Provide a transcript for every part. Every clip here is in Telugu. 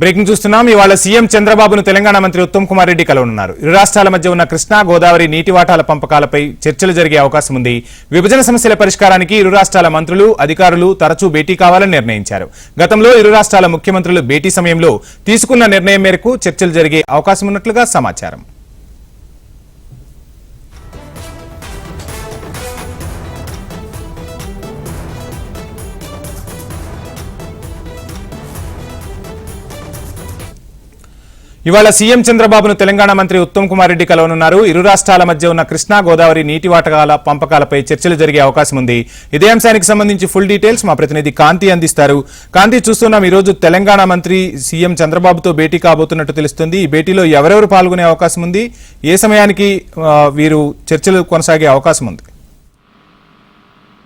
బ్రేకింగ్ చూస్తున్నాం. ఇవాళ సీఎం చంద్రబాబును తెలంగాణ మంత్రి ఉత్తమ్ కుమార్ రెడ్డి కలవనున్నారు. ఇరు రాష్ట్రాల మధ్య ఉన్న కృష్ణా గోదావరి నీటి వాటాల పంపకాలపై చర్చలు జరిగే అవకాశం ఉంది. విభజన సమస్యల పరిష్కారానికి ఇరు రాష్ట్రాల మంత్రులు అధికారులు తరచూ భేటీ కావాలని నిర్ణయించారు. గతంలో ఇరు రాష్ట్రాల ముఖ్యమంత్రులు భేటీ సమయంలో తీసుకున్న నిర్ణయం మేరకు చర్చలు జరిగే అవకాశం ఉన్నట్లుగా సమాచారం. ఇవాళ సీఎం చంద్రబాబును తెలంగాణ మంత్రి ఉత్తమ్ కుమార్ రెడ్డి కలవనున్నారు. ఇరు రాష్ట్రాల మధ్య ఉన్న కృష్ణా గోదావరి నీటి వాటకాల పంపకాలపై చర్చలు జరిగే అవకాశం ఉంది. ఇదే అంశానికి సంబంధించి ఫుల్ డీటెయిల్స్ మా ప్రతినిధి కాంతి అందిస్తారు. కాంతి చూస్తున్నాం ఈరోజు తెలంగాణ మంత్రి సీఎం చంద్రబాబుతో భేటీ కాబోతున్నట్టు తెలుస్తుంది. ఈ భేటీలో ఎవరెవరు పాల్గొనే అవకాశం ఉంది? ఏ సమయానికి వీరు చర్చలు కొనసాగే అవకాశం ఉంది?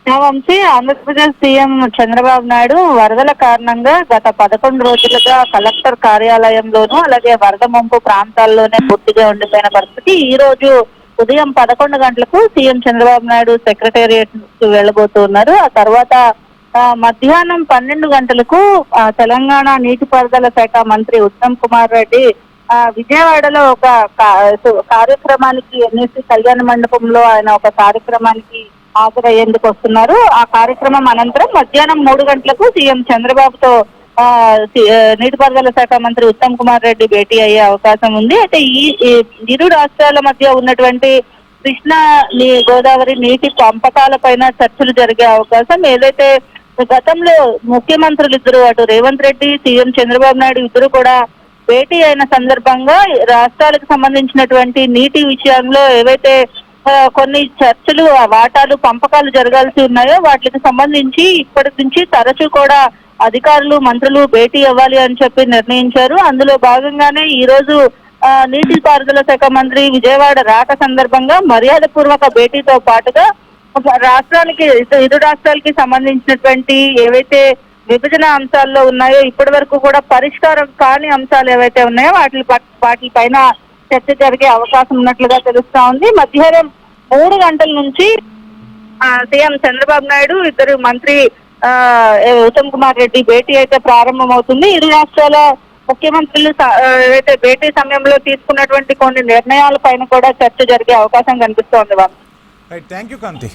వంశీ ఆంధ్రప్రదేశ్ సీఎం చంద్రబాబు నాయుడు వరదల కారణంగా గత పదకొండు రోజులుగా కలెక్టర్ కార్యాలయంలోనూ అలాగే వరద ముంపు ప్రాంతాల్లోనే పూర్తిగా ఉండిపోయిన పరిస్థితి. ఈ రోజు ఉదయం పదకొండు గంటలకు సీఎం చంద్రబాబు నాయుడు సెక్రటేరియట్కు వెళ్ళబోతున్నారు ఆ తర్వాత ఆ, మధ్యాహ్నం పన్నెండు గంటలకు తెలంగాణ నీటిపారుదల శాఖ మంత్రి ఉత్తమ్ కుమార్ రెడ్డి ఆ, విజయవాడలో ఒక కార్యక్రమానికి ఎన్ఎస్సి కళ్యాణ మండపంలో ఆయన ఒక కార్యక్రమానికి హాజరయ్యేందుకు వస్తున్నారు. ఆ కార్యక్రమం అనంతరం మధ్యాహ్నం మూడు గంటలకు సీఎం చంద్రబాబుతో ఆ, నీటిపారుదల శాఖ మంత్రి ఉత్తమ్ కుమార్ రెడ్డి భేటీ అయ్యే అవకాశం ఉంది. అయితే ఈ ఇరు రాష్ట్రాల మధ్య ఉన్నటువంటి కృష్ణా నీ గోదావరి నీటి పంపకాల పైన చర్చలు జరిగే అవకాశం ఏదైతే గతంలో ముఖ్యమంత్రులు ఇద్దరు అటు రేవంత్ రెడ్డి సీఎం చంద్రబాబు నాయుడు ఇద్దరు కూడా భేటీ అయిన సందర్భంగా రాష్ట్రాలకు సంబంధించినటువంటి నీటి విషయంలో ఏవైతే కొన్ని చర్చలు వాటాలు పంపకాలు జరగాల్సి ఉన్నాయో వాటికి సంబంధించి ఇప్పటి నుంచి తరచూ కూడా అధికారులు మంత్రులు భేటీ అవ్వాలి అని చెప్పి నిర్ణయించారు. అందులో భాగంగానే ఈ రోజు ఆ, నీటిపారుదల శాఖ మంత్రి విజయవాడ రాక సందర్భంగా మర్యాద పూర్వక భేటీతో పాటుగా రాష్ట్రానికి ఇరు- ఇరు రాష్ట్రాలకి సంబంధించినటువంటి ఏవైతే విభజన అంశాల్లో ఉన్నాయో ఇప్పటి వరకు కూడా పరిష్కారం కాని అంశాలు ఏవైతే ఉన్నాయో వాటి వాటి పైన చర్చ జరిగే అవకాశం ఉన్నట్లుగా తెలుస్తా ఉంది. మధ్యాహ్నం మూడు గంటల నుంచి సీఎం చంద్రబాబు నాయుడు ఇద్దరు మంత్రి ఆ, ఉత్తమ్ కుమార్ రెడ్డి భేటీ అయితే ప్రారంభమవుతుంది. ఇరు రాష్ట్రాల ముఖ్యమంత్రులు అయితే భేటీ సమయంలో తీసుకున్నటువంటి కొన్ని నిర్ణయాల పైన కూడా చర్చ జరిగే అవకాశం కనిపిస్తోంది. వాళ్ళు థ్యాంక్ యూ కాంతి